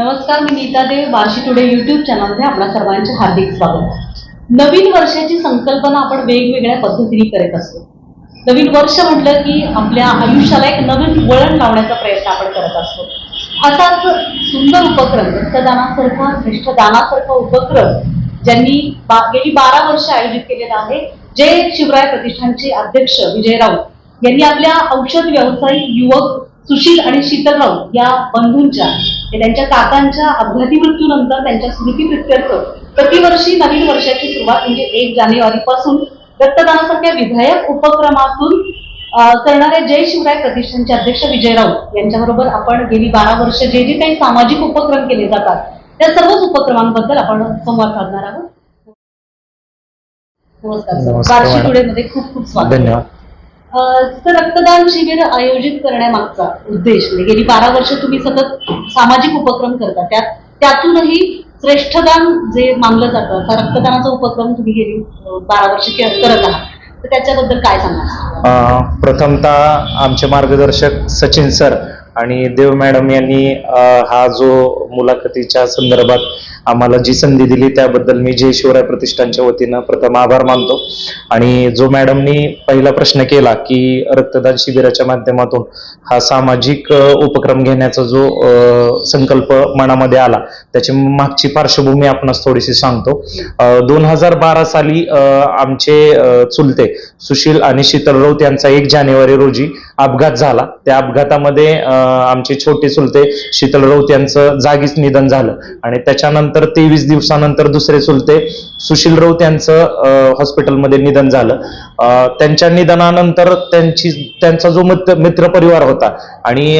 नमस्कार मी Neeta Dev Barshi today YouTube चॅनलमध्ये आपल्या सर्वांचे हार्दिक स्वागत. नवीन वर्षाची संकल्पना आपण वेगवेगळ्या पद्धतीने करत असतो. नवीन वर्ष म्हटलं की आपल्या आयुष्याला एक नवीन वळण लावण्याचा प्रयत्न आपण करत असतो. असाच सुंदर उपक्रम रक्तदानासारखा श्रेष्ठ दानासारखा उपक्रम ज्यांनी बा- गेली बारा वर्ष आयोजित केलेला आहे जय शिवराय प्रतिष्ठानचे अध्यक्ष विजय राऊत यांनी आपल्या औषध व्यावसायिक युवक सुशील आणि शीतल राऊत या बंधूंच्या त्यांच्या काकांच्या अपघाती मृत्यूनंतर त्यांच्या स्मृतीप्रित्यर्थ प्रतिवर्षी नवीन वर्षाची सुरुवात म्हणजे एक जानेवारी पासून रक्तदानासारख्या विधायक उपक्रमातून करणाऱ्या जय शिवराय प्रतिष्ठानचे अध्यक्ष विजय राऊत यांच्याबरोबर आपण गेली बारा वर्ष जे जे काही सामाजिक उपक्रम केले जातात त्या सर्वच उपक्रमांबद्दल आपण संवाद साधणार आहोत. नमस्कारमध्ये खूप खूप स्वागत. धन्यवाद. रक्तदान शिबिर आयोजित करण्यामागचा उद्देश म्हणजे गेली बारा वर्ष तुम्ही सतत सामाजिक उपक्रम करता त्यात त्यातूनही श्रेष्ठदान जे मानलं जातं आता रक्तदानाचा उपक्रम तुम्ही गेली बारा वर्ष करत आहात. तर त्याच्याबद्दल काय सांगा प्रथमतः आमचे मार्गदर्शक सचिन सर आणि देव मॅडम यांनी हा जो मुलाखतीच्या संदर्भात आम्हाला जी संधी दिली त्याबद्दल मी जय शिवराय प्रतिष्ठानच्या वतीनं प्रथम आभार मानतो. आणि जो मॅडमनी पहिला प्रश्न केला की रक्तदान शिबिराच्या माध्यमातून हा सामाजिक उपक्रम घेण्याचा जो अं, संकल्प मनामध्ये आला त्याची मागची पार्श्वभूमी आपणास थोडीशी सांगतो. दोन हजार बारा साली अं, आमचे चुलते सुशील आणि शीतल राऊत यांचा एक जानेवारी रोजी अपघात झाला. त्या अपघातामध्ये आमचे छोटे चुलते शीतल राऊत यांचं जागीच निधन झालं. आणि त्याच्यानंतर तेवीस दिवसानंतर दुसरे चुलते सुशील राऊत यांचं हॉस्पिटलमध्ये निधन झालं. त्यांच्या निधनानंतर त्यांची त्यांचा जो मित्र मित्र परिवार होता आणि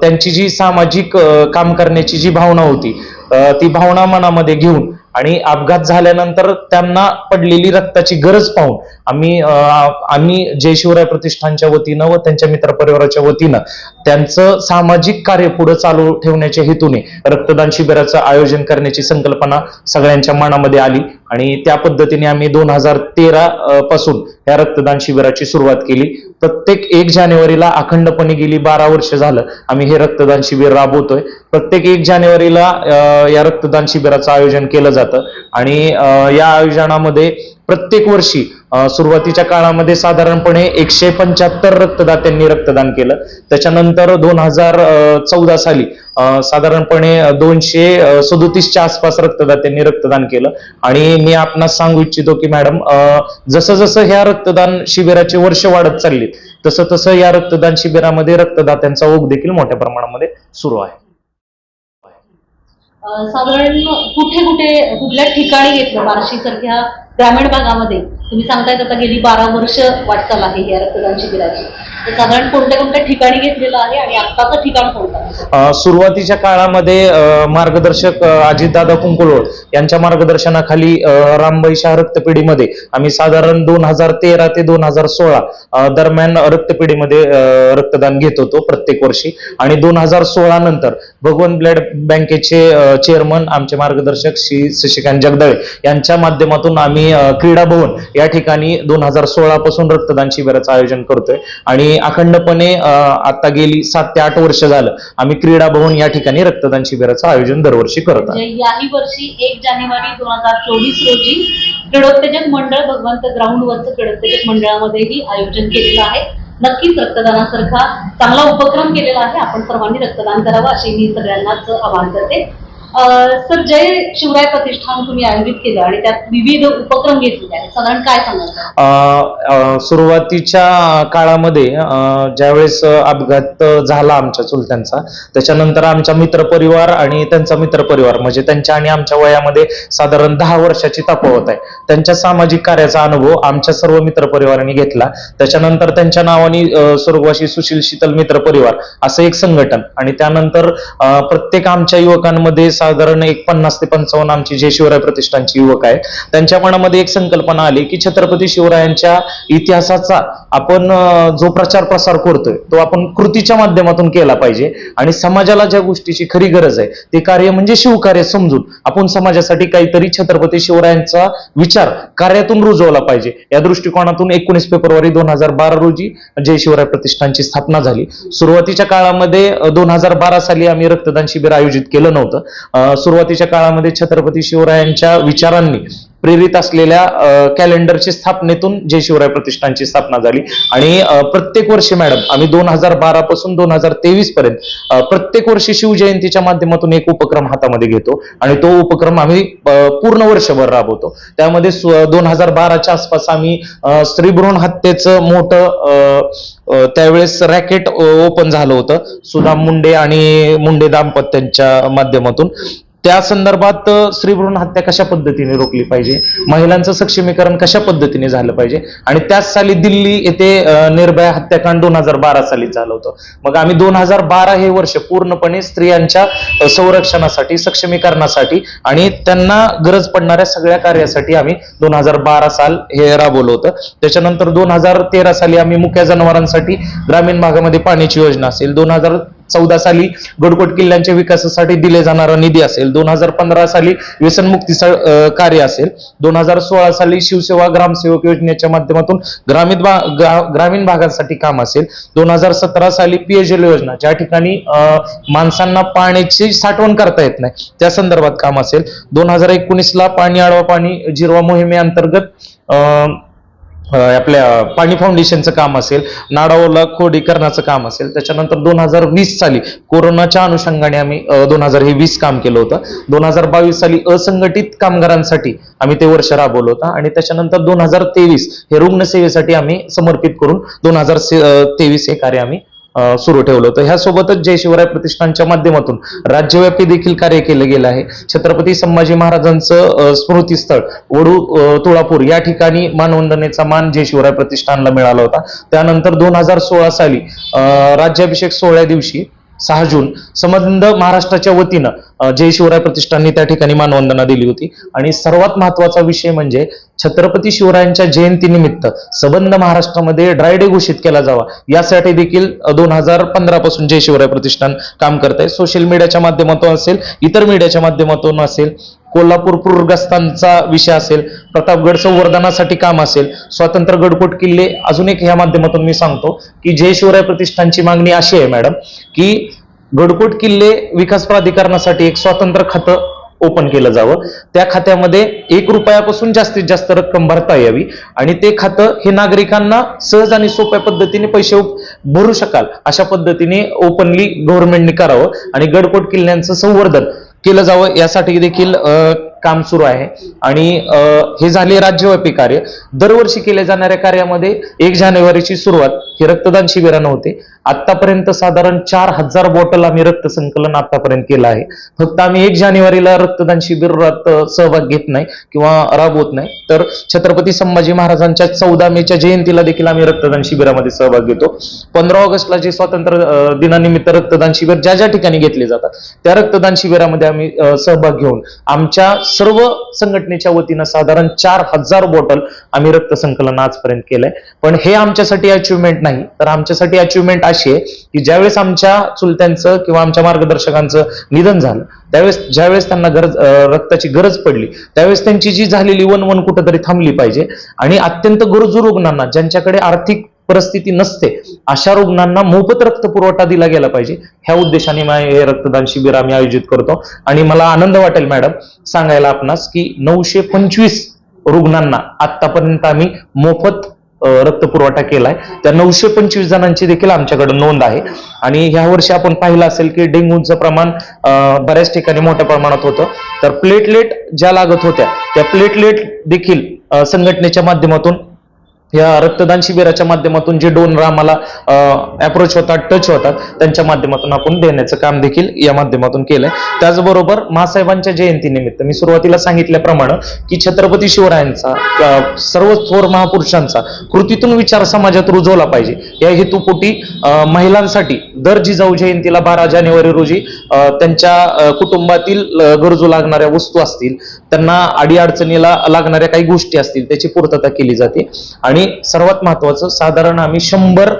त्यांची जी सामाजिक काम करण्याची जी भावना होती ती भावना मनामध्ये घेऊन आणि अपघात झाल्यानंतर त्यांना पडलेली रक्ताची गरज पाहून आम्ही आम्ही जय शिवराय प्रतिष्ठानच्या वतीनं व त्यांच्या मित्रपरिवाराच्या वतीनं त्यांचं सामाजिक कार्य पुढे चालू ठेवण्याच्या हेतूने रक्तदान शिबिराचं आयोजन करण्याची संकल्पना सगळ्यांच्या मनामध्ये आली. आणि त्या पद्धतीने आम्ही दोन हजार तेरा पासून या रक्तदान शिबिराची सुरुवात केली. प्रत्येक एक जानेवारीला अखंडपणे गेली बारा वर्ष झालं आम्ही हे रक्तदान शिबिर राबवतोय. प्रत्येक एक जानेवारीला या रक्तदान शिबिराचं आयोजन केलं जातं. आणि या आयोजनामध्ये प्रत्येक वर्षी सुरुवातीच्या काळामध्ये साधारणपणे एकशे पंच्याहत्तर रक्तदात्यांनी रक्तदान केलं. त्याच्यानंतर दोन हजार चौदा साली साधारणपणे दोनशे सदोतीसच्या आसपास रक्तदात्यांनी रक्तदान केलं. आणि मी आपणास सांगू इच्छितो की मॅडम अं, जसं जसं ह्या रक्तदान शिबिराचे वर्ष वाढत चालली तसं तसं या रक्तदान शिबिरामध्ये रक्तदात्यांचा ओघ देखील मोठ्या प्रमाणामध्ये सुरू आहे. साधारण कुठे कुठे कुठल्या ठिकाणी घेतलं बार्शी सारख्या ग्रामीण भागामध्ये. तुम्ही सांगतायत आता गेली बारा वर्ष वाटचाल आहे या रक्तदान शिबिराची. तर साधारण कोणत्या कोणत्या ठिकाणी घेतलेलं आहे आणि आत्ताचं ठिकाण कोणतं सुरुवातीच्या काळामध्ये मार्गदर्शक अजितदादा कुंकुलोळ यांच्या मार्गदर्शनाखाली रामबाई शाह रक्तपेढीमध्ये आम्ही साधारण दोन हजार तेरा ते दोन हजार सोळा दरम्यान रक्तपेढीमध्ये रक्तदान घेत होतो. प्रत्येक वर्षी. आणि दोन हजार सोळा नंतर भगवान ब्लड बँकेचे चेअरमन आमचे मार्गदर्शक श्री शशिकांत जगदळे यांच्या माध्यमातून आम्ही क्रीडा भवन या ठिकाणी दोन हजार सोळा पासून रक्तदान शिबिराचं आयोजन करतोय. आणि अखंडपणे आता गेली सात ते आठ वर्ष झालं आम्ही क्रीडा भवन या ठिकाणी रक्तदान शिबिराचं आयोजन दरवर्षी करत म्हणजे याही वर्षी एक जानेवारी दोन हजार चोवीस रोजी क्रीडोत्तेजक मंडळ भगवंत ग्राउंडवरचं क्रीडोत्तेजक मंडळामध्येही आयोजन केलेलं आहे. नक्कीच रक्तदानासारखा चांगला उपक्रम केलेला आहे. आपण सर्वांनी रक्तदान करावं असे मी सगळ्यांनाच आवाहन करते. सर जय शिवराय प्रतिष्ठान तुम्ही आयोजित केलं आणि त्यात विविध उपक्रम घेतलेले आहेत. साधारण काय सांगाल? सुरुवातीच्या काळामध्ये ज्यावेळेस अपघात झाला आमच्या चुलत्यांचा त्याच्यानंतर आमचा मित्रपरिवार आणि त्यांचा मित्रपरिवार म्हणजे त्यांच्या आणि आमच्या वयामध्ये साधारण दहा वर्षाची तफावत आहे. त्यांच्या सामाजिक कार्याचा अनुभव आमच्या सर्व मित्र परिवारांनी घेतला. त्याच्यानंतर त्यांच्या नावाने स्वर्गवासी सुशील शीतल मित्र परिवार असं एक संघटन. आणि त्यानंतर प्रत्येक आमच्या युवकांमध्ये साधारण एक पन्नास ते पंचावन्न आमची जे शिवराय प्रतिष्ठानची युवक आहेत त्यांच्या मनामध्ये एक संकल्पना आली की छत्रपती शिवरायांच्या इतिहासाचा आपण जो प्रचार प्रसार करतोय तो आपण कृतीच्या माध्यमातून केला पाहिजे. आणि समाजाला ज्या गोष्टीची खरी गरज आहे ते कार्य म्हणजे शिवकार्य समजून आपण समाजासाठी काहीतरी छत्रपती शिवरायांचा विचार विचार कार्यातून रुजवला पाहिजे. या दृष्टिकोनातून एकोणीस फेब्रुवारी दोन हजार बारा रोजी जय शिवराय प्रतिष्ठानची स्थापना झाली. सुरुवातीच्या काळामध्ये दोन हजार बारा साली आम्ही रक्तदान शिबिर आयोजित केलं नव्हतं. सुरुवातीच्या काळामध्ये छत्रपती शिवरायांच्या विचारांनी प्रेरित असलेल्या कॅलेंडरच्या कॅलेंडरची स्थापनेतून जय शिवराय प्रतिष्ठानची स्थापना झाली. आणि प्रत्येक वर्षी मॅडम आम्ही दोन हजार बारा पासून दोन हजार तेवीस पर्यंत प्रत्येक वर्षी शिवजयंतीच्या माध्यमातून एक उपक्रम हातामध्ये घेतो. आणि तो उपक्रम आम्ही पूर्ण वर्षभर राबवतो. त्यामध्ये दोन हजार बाराच्या आसपास आम्ही स्त्रीभ्रूण हत्येचं मोठं त्यावेळेस रॅकेट ओपन झालं होतं. सुदाम मुंडे आणि मुंडे दाम्पत्यांच्या माध्यमातून. त्या संदर्भात स्त्री स्त्रीभ्रूण हत्या कशा पद्धतीने रोखली पाहिजे? महिलांचं सक्षमीकरण कशा पद्धतीने झालं पाहिजे? आणि त्याच साली दिल्ली येथे निर्भया हत्याकांड दोन हजार बारा साली झालं होतं. मग आम्ही दोन हजार बारा हे वर्ष पूर्णपणे स्त्रियांच्या संरक्षणासाठी सक्षमीकरणासाठी आणि त्यांना गरज पडणाऱ्या सगळ्या कार्यासाठी आम्ही दोन हजार बारा साल हे राबवलं होतं. त्याच्यानंतर दोन हजार तेरा साली आम्ही मुख्या जनावरांसाठी ग्रामीण भागामध्ये पाण्याची योजना असेल. दोन हजार चौदा साली गडकोट किल्ल्यांच्या विकासासाठी दिले जाणारा निधी असेल दोन हजार पंधरा साली व्यसनमुक्ती कार्य असेल दोन हजार सोळा साली शिवसेवा ग्रामसेवक योजनेच्या माध्यमातून ग्रामीण भा- ग्रा- ग्रामीण भागासाठी काम असेल दोन हजार सतरा साली पीएचएल योजना ज्या ठिकाणी माणसांना पाण्याची साठवण करता येत नाही त्या संदर्भात काम असेल दोन हजार एकोणीस ला पाणी आडवा पाणी जिरवा मोहिमेअंतर्गत अं, आपल्या पाणी फाउंडेशनचं काम असेल नाडावला खोडीकरणाचं काम असेल त्याच्यानंतर दोन हजार वीस साली कोरोनाच्या अनुषंगाने आम्ही दोन हजार हे वीस काम केलं होतं. दोन हजार बावीस साली असंघटित कामगारांसाठी आम्ही ते वर्ष राबवलं होतं आणि त्याच्यानंतर दोन हजार तेवीस हे रुग्णसेवेसाठी आम्ही समर्पित करून दोन हजार तेवीस हे कार्य आम्ही सुरू ठेवलं होतं. ह्यासोबतच जय शिवराय प्रतिष्ठानच्या माध्यमातून राज्यव्यापी देखील कार्य केलं गेलं आहे. छत्रपती संभाजी महाराजांचं स्मृतीस्थळ वडू तुळापूर या ठिकाणी मानवंदनेचा मान जय शिवराय प्रतिष्ठानला मिळाला होता. त्यानंतर दोन हजार सोळा साली राज्याभिषेक सोहळ्या दिवशी सहा जून. संबंध महाराष्ट्राच्या वतीनं जय शिवराय प्रतिष्ठाननी त्या ठिकाणी मानवंदना दिली होती. आणि सर्वात महत्त्वाचा विषय म्हणजे छत्रपती शिवरायांच्या जयंतीनिमित्त सबंध महाराष्ट्रामध्ये ड्राय डे घोषित केला जावा. यासाठी देखील दोन हजार पंधरा पासून जय शिवराय प्रतिष्ठान काम करत आहे सोशल मीडियाच्या माध्यमातून असेल इतर मीडियाच्या माध्यमातून असेल कोल्हापूर पूरग्रस्तांचा विषय असेल प्रतापगड संवर्धनासाठी काम असेल स्वातंत्र्य गडकोट किल्ले अजून एक ह्या माध्यमातून मी सांगतो की जय शिवराय प्रतिष्ठानची मागणी अशी आहे मॅडम की गडकोट किल्ले विकास प्राधिकरणासाठी एक स्वतंत्र खातं ओपन केलं जावं. त्या खात्यामध्ये एक रुपयापासून जास्तीत जास्त रक्कम भरता यावी आणि ते खातं हे नागरिकांना सहज आणि सोप्या पद्धतीने पैसे भरू शकाल. अशा पद्धतीने ओपनली गव्हर्नमेंटने करावं आणि गडकोट किल्ल्यांचं संवर्धन केलं जावं यासाठी देखील काम सुरू आहे. आणि हे झाले राज्यव्यापी कार्य. दरवर्षी केल्या जाणाऱ्या कार्यामध्ये एक जानेवारीची सुरुवात ही रक्तदान शिबिरानं होते. आतापर्यंत साधारण चार हजार बॉटल आम्ही रक्त संकलन आतापर्यंत केलं आहे. फक्त आम्ही एक जानेवारीला रक्तदान शिबिरात सहभाग घेत नाही किंवा राबवत नाही. तर छत्रपती संभाजी महाराजांच्या चौदा मेच्या जयंतीला देखील आम्ही रक्तदान शिबिरामध्ये सहभाग घेतो. पंधरा ऑगस्टला जे स्वातंत्र्य दिनानिमित्त रक्तदान शिबिर ज्या ज्या ठिकाणी घेतले जातात त्या रक्तदान शिबिरामध्ये आम्ही सहभाग घेऊन आमच्या सर्व संघटनेच्या वतीनं साधारण चार हजार बॉटल आम्ही रक्त संकलन आजपर्यंत केलंय. पण हे आमच्यासाठी अचिव्हमेंट नाही. तर आमच्यासाठी अचिव्हमेंट अशी आहे की ज्यावेळेस आमच्या चुलत्यांचं किंवा आमच्या मार्गदर्शकांचं निधन झालं त्यावेळेस ज्यावेळेस त्यांना गरज रक्ताची गरज पडली त्यावेळेस त्यांची जी झालेली वन वन कुठंतरी थांबली पाहिजे. आणि अत्यंत गरजू रुग्णांना ज्यांच्याकडे आर्थिक परिस्थिती नसते अशा रुग्णांना मोफत रक्त पुरवठा दिला गेला पाहिजे. ह्या उद्देशाने मा- हे रक्तदान शिबिर आम्ही आयोजित करतो. आणि मला आनंद वाटेल मॅडम सांगायला आपणास की नऊशे पंचवीस रुग्णांना आतापर्यंत आम्ही मोफत रक्त पुरवठा केलाय. त्या नऊशे पंचवीस जणांची देखील आमच्याकडे नोंद आहे. आणि ह्या वर्षी आपण पाहिलं असेल की डेंग्यूचं प्रमाण बऱ्याच ठिकाणी मोठ्या प्रमाणात होतं. तर प्लेटलेट ज्या लागत होत्या त्या प्लेटलेट देखील संघटनेच्या माध्यमातून या रक्तदान शिबिराच्या माध्यमातून जे डोनर आम्हाला अप्रोच होतात टच होतात त्यांच्या माध्यमातून आपण देण्याचं काम देखील या माध्यमातून केलंय. त्याचबरोबर महासाहेबांच्या जयंतीनिमित्त मी सुरुवातीला सांगितल्याप्रमाणे की छत्रपती शिवरायांचा सर्व थोर महापुरुषांचा कृतीतून विचार समाजात रुजवला पाहिजे. या हेतुपोटी महिलांसाठी दर जिजाऊ जयंतीला बारा जानेवारी रोजी त्यांच्या कुटुंबातील गरजू लागणाऱ्या वस्तू असतील त्यांना अडीअडचणीला लागणाऱ्या काही गोष्टी असतील त्याची पूर्तता केली जाते. आणि सर्वात महत्वाचं साधारण आम्ही शंभर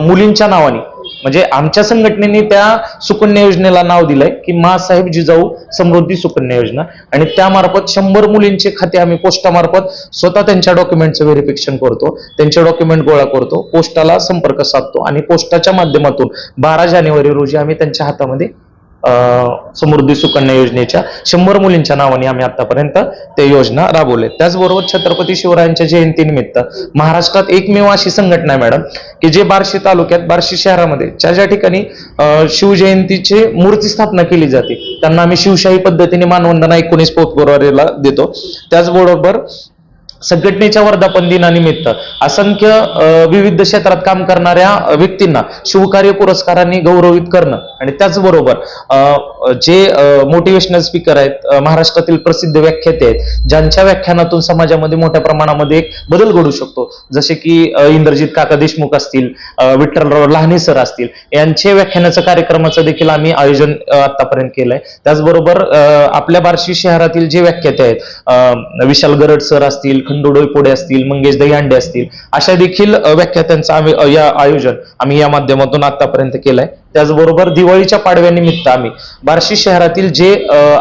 मुलींच्या नावाने म्हणजे आमच्या संघटनेने त्या सुकन्या योजनेला नाव दिलंय की मासाहेब जिजाऊ समृद्धी सुकन्या योजना. आणि त्यामार्फत शंभर मुलींचे खाते आम्ही पोस्टामार्फत स्वतः त्यांच्या डॉक्युमेंटचं व्हेरिफिकेशन करतो त्यांचे डॉक्युमेंट गोळा करतो पोस्टाला संपर्क साधतो आणि पोस्टाच्या माध्यमातून बारा जानेवारी रोजी आम्ही त्यांच्या हातामध्ये समृद्धी सुकन्या योजनेच्या शंभर मुलींच्या नावाने आम्ही आतापर्यंत ते योजना राबवले त्याचबरोबर छत्रपती शिवरायांच्या जयंतीनिमित्त महाराष्ट्रात एकमेव अशी संघटना आहे मॅडम की जे बार्शी तालुक्यात बार्शी शहरामध्ये ज्या ज्या ठिकाणी शिवजयंतीची मूर्ती स्थापना केली जाते त्यांना आम्ही शिवशाही पद्धतीने मानवंदना एकोणीस फेब्रुवारीला देतो. त्याचबरोबर संघटनेच्या वर्धापन दिनानिमित्त असंख्य विविध क्षेत्रात काम करणाऱ्या व्यक्तींना शिवकार्य पुरस्कारांनी गौरवित करणं आणि त्याचबरोबर जे मोटिवेशनल स्पीकर आहेत महाराष्ट्रातील प्रसिद्ध व्याख्याते आहेत ज्यांच्या व्याख्यानातून समाजामध्ये मोठ्या प्रमाणामध्ये एक बदल घडू शकतो. जसे की इंद्रजित काका देशमुख असतील विठ्ठलराव लहाने सर असतील यांचे व्याख्यानाच्या कार्यक्रमाचं देखील आम्ही आयोजन आतापर्यंत केलंय. त्याचबरोबर आपल्या बार्शी शहरातील जे व्याख्याते आहेत विशाल गरड सर असतील खंडू डोईपोडे असतील मंगेश दहीहांडे असतील अशा देखील व्याख्यात्यांचं आम्ही या आयोजन आम्ही या माध्यमातून आतापर्यंत केलंय. त्याचबरोबर दिवाळीच्या पाडव्यानिमित्त आम्ही बार्शी शहरातील जे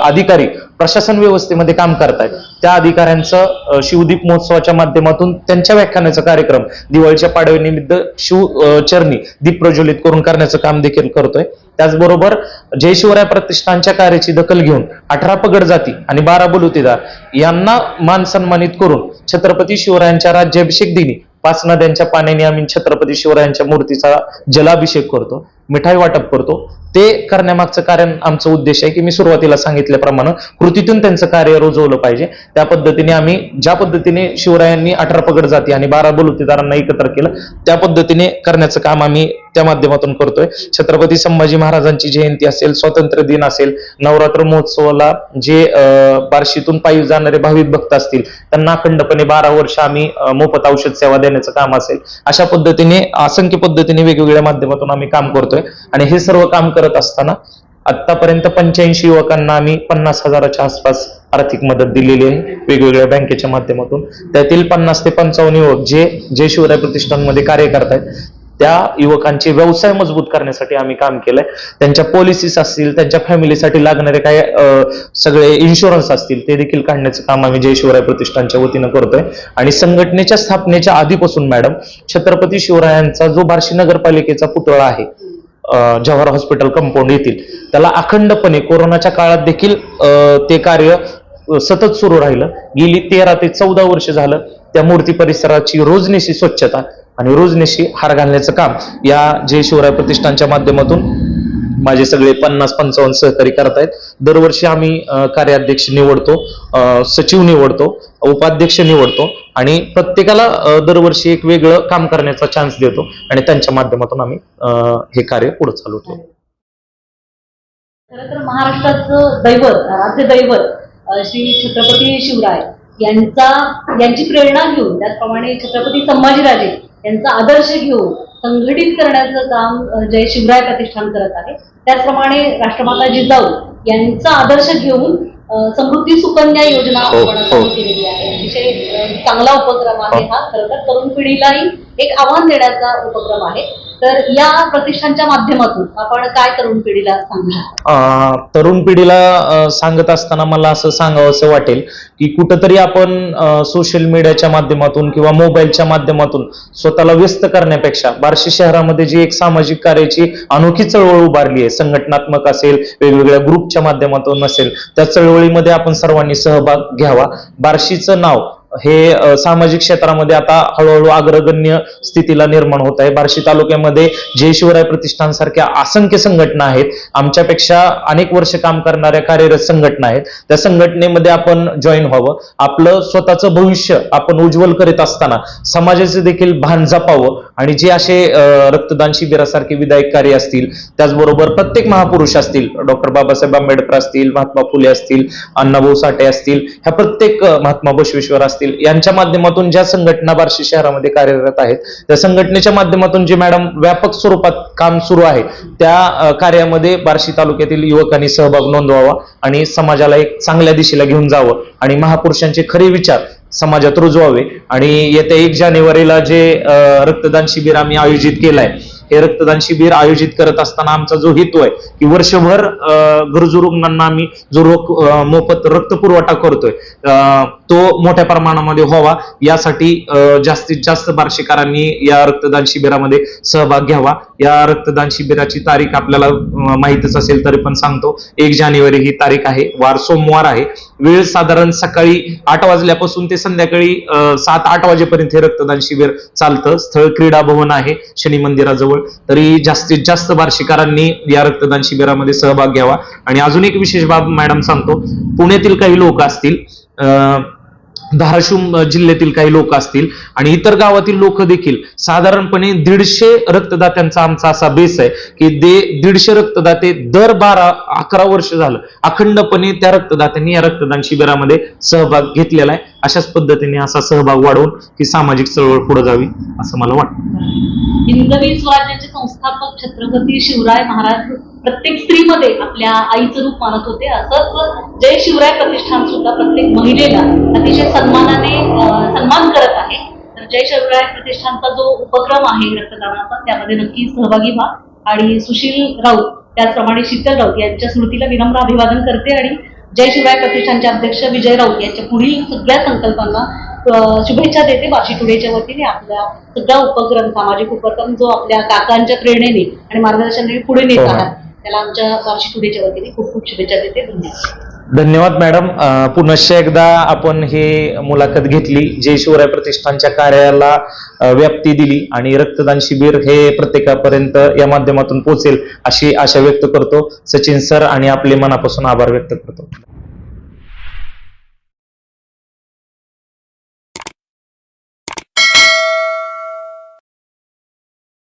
अधिकारी प्रशासन व्यवस्थेमध्ये काम करतायत त्या अधिकाऱ्यांचं शिवदीप महोत्सवाच्या माध्यमातून त्यांच्या व्याख्यानाचा कार्यक्रम दिवाळीच्या पाडव्यानिमित्त शिव चरणी दीप प्रज्वलित करून करण्याचं काम देखील करतोय. त्याचबरोबर जय शिवराय प्रतिष्ठानच्या कार्याची दखल घेऊन अठरा पगड जाती आणि बारा बलुतेदार यांना मान सन्मानित करून छत्रपती शिवरायांच्या राज्याभिषेक दिनी पाच नद्यांच्या पाण्याने आम्ही छत्रपती शिवरायांच्या मूर्तीचा जलाभिषेक करतो. मिठाई वाटप करतो. ते करण्यामागचं कारण आमचं उद्देश आहे की मी सुरुवातीला सांगितल्याप्रमाणे कृतीतून त्यांचं कार्य रुजवलं पाहिजे. त्या पद्धतीने आम्ही ज्या पद्धतीने शिवरायांनी अठरा पगड जाती आणि बारा बलुतेदारांना एकत्र केलं त्या पद्धतीने करण्याचं काम आम्ही त्या माध्यमातून करतोय. छत्रपती संभाजी महाराजांची जयंती असेल स्वातंत्र्य दिन असेल नवरात्र महोत्सवाला जे बार्शीतून पायी जाणारे भाविक भक्त असतील त्यांना अखंडपणे बारा वर्ष आम्ही मोफत औषध सेवा देण्याचं काम असेल. अशा पद्धतीने असंख्य पद्धतीने वेगवेगळ्या माध्यमातून आम्ही काम करतोय. आणि हे सर्व काम करत असताना आतापर्यंत पंच्याऐंशी युवकांना आम्ही पन्नास हजाराच्या आसपास आर्थिक मदत दिलेली आहे. वेगवेगळ्या बँकेच्या माध्यमातून. त्यातील पन्नास ते पंचावन्न युवक जे जय शिवराय प्रतिष्ठानमध्ये कार्य करतायत त्या युवकांचे व्यवसाय मजबूत करण्यासाठी आम्ही काम केलंय. त्यांच्या पॉलिसीस असतील त्यांच्या फॅमिलीसाठी लागणारे काय सगळे इन्शुरन्स असतील ते देखील काढण्याचं काम आम्ही जय शिवराय प्रतिष्ठानच्या वतीनं करतोय. आणि संघटनेच्या स्थापनेच्या आधीपासून मॅडम छत्रपती शिवरायांचा जो बार्शी नगरपालिकेचा पुतळा आहे जवाहर हॉस्पिटल कंपाऊंड येथील त्याला अखंडपणे कोरोनाच्या काळात देखील ते कार्य सतत सुरू राहिलं. गेली तेरा ते चौदा वर्ष झालं त्या मूर्ती परिसराची रोजनेशी स्वच्छता आणि रोजनेशी हार घालण्याचं काम या जय शिवराय प्रतिष्ठानच्या माध्यमातून माझे सगळे पन्नास पंचावन्न सहकारी करतायत दरवर्षी आम्ही कार्याध्यक्ष निवडतो सचिव निवडतो उपाध्यक्ष निवडतो आणि प्रत्येकाला दरवर्षी एक वेगळं काम करण्याचा चान्स देतो आणि त्यांच्या माध्यमातून आम्ही हे कार्य पुढे चालवतो खर तर महाराष्ट्राचं दैवत राज्य दैवत श्री छत्रपती शिवराय यांचा यांची प्रेरणा घेऊन त्याचप्रमाणे छत्रपती संभाजीराजे यांचा आदर्श घेऊन संघटित करण्याचं काम जय शिवराय प्रतिष्ठान करत आहे त्याचप्रमाणे राष्ट्रमाता जिजाऊ यांचा आदर्श घेऊन समृद्धी सुकन्या योजना हो, आपण हो. केलेली आहे अतिशय चांगला उपक्रम आहे हा. खरं तर तरुण पिढीलाही एक आव्हान देण्याचा उपक्रम आहे. तर या प्रतिष्ठानच्या माध्यमातून आपण काय तरुण पिढीला सांगू शकतो तरुण पिढीला सांगत असताना मला असं सांगावं असं वाटेल की कुठंतरी आपण सोशल मीडियाच्या माध्यमातून किंवा मोबाईलच्या माध्यमातून स्वतःला व्यस्त करण्यापेक्षा बार्शी शहरामध्ये जी एक सामाजिक कार्याची अनोखी चळवळ उभारली आहे संघटनात्मक असेल वेगवेगळ्या ग्रुपच्या माध्यमातून असेल त्या चळवळीमध्ये आपण सर्वांनी सहभाग घ्यावा. बार्शीचं नाव हे सामाजिक क्षेत्रामध्ये आता हळूहळू अग्रगण्य स्थितीला निर्माण होत आहे. बार्शी तालुक्यामध्ये जय शिवराय प्रतिष्ठान सारख्या असंख्य संघटना आहेत. आमच्यापेक्षा अनेक वर्ष काम करणाऱ्या कार्यरत संघटना आहेत. त्या संघटनेमध्ये आपण जॉईन व्हावं. आपलं स्वतःचं भविष्य आपण उज्ज्वल करीत असताना समाजाचे देखील भान जपावं. आणि जे असे रक्तदान शिबिरासारखे विधायक कार्य असतील त्याचबरोबर प्रत्येक महापुरुष असतील डॉक्टर बाबासाहेब आंबेडकर असतील महात्मा फुले असतील अण्णाभाऊ साठे असतील ह्या प्रत्येक महात्मा बसवेश्वर असतील यांच्या माध्यमातून ज्या संघटना बार्शी शहरामध्ये कार्यरत आहेत त्या संघटनेच्या माध्यमातून जे मॅडम व्यापक स्वरूपात काम सुरू आहे त्या कार्यामध्ये बार्शी तालुक्यातील युवकांनी सहभाग नोंदवावा आणि समाजाला एक चांगल्या दिशेला घेऊन जावं आणि महापुरुषांचे खरे विचार समाजात रुजवावे. आणि येत्या एक जानेवारीला जे रक्तदान शिबिर आम्ही आयोजित केलंय हे रक्तदान शिबिर आयोजित करत असताना आमचा जो हेतू आहे की वर्षभर अं, गरजू रुग्णांना आम्ही जो रोग मोफत रक्त पुरवठा करतोय अं, तो मोठ्या प्रमाणामध्ये व्हावा. यासाठी जास्तीत जास्त बार्शीकरांनी या रक्तदान शिबिरामध्ये सहभाग घ्यावा. या रक्तदान शिबिराची तारीख आपल्याला माहितच असेल तरी पण सांगतो. एक जानेवारी ही तारीख आहे. वार सोमवार आहे. वेळ साधारण सकाळी आठ वाजल्यापासून ते संध्याकाळी सात आठ वाजेपर्यंत हे रक्तदान शिबिर चालतं. स्थळ क्रीडा भवन आहे. शनी मंदिराजवळ. तरी जास्तीत जास्त बार्शीकरांनी या रक्तदान शिबिरामध्ये सहभाग घ्यावा. आणि अजून एक विशेष बाब मॅडम सांगतो. पुण्यातील काही लोक असतील अं, धाराशिव जिल्ह्यातील काही लोक असतील आणि इतर गावातील लोक देखील साधारणपणे दीडशे रक्तदात्यांचा आमचा असा बेस आहे की दे दीडशे रक्तदाते दर बारा अकरा वर्ष झालं अखंडपणे त्या रक्तदात्यांनी या रक्तदान शिबिरामध्ये सहभाग घेतलेला आहे. अशाच पद्धतीने असा सहभाग वाढवून ही सामाजिक चळवळ पुढे जावी असं मला वाटतं. हिंदवी स्वराज्याचे संस्थापक छत्रपती शिवराय महाराज प्रत्येक स्त्रीमध्ये आपल्या आईचं रूप मानत होते. असंच जय शिवराय प्रतिष्ठान सुद्धा प्रत्येक महिलेला अतिशय सन्मानाने सन्मान करत आहे. तर जय शिवराय प्रतिष्ठानचा जो उपक्रम आहे रक्तदानाचा त्यामध्ये नक्की सहभागी व्हा. आणि सुशील राऊत त्याचप्रमाणे शीतल राऊत यांच्या स्मृतीला विनम्र अभिवादन करते आणि जय शिवराय प्रतिष्ठानचे अध्यक्ष विजय राऊत यांच्या पुढील सगळ्या संकल्पांना शुभेच्छा देते वाशी टुडेच्या वतीने. आपला सगळा उपक्रम सामाजिक उपक्रम जो आपल्या काकांच्या प्रेरणेने आणि मार्गदर्शनाने पुढे नेत हो. आहात त्याला आमच्या वाशी टुडेच्या वतीने खूप खूप शुभेच्छा देते. धन्यवाद. धन्यवाद मॅडम पुनश्च एकदा आपण हे मुलाखत घेतली. जे शिवराय प्रतिष्ठानच्या कार्याला व्याप्ती दिली आणि रक्तदान शिबिर हे प्रत्येकापर्यंत या माध्यमातून पोहोचेल अशी आशा व्यक्त करतो. सचिन सर आणि आपले मनापासून आभार व्यक्त करतो.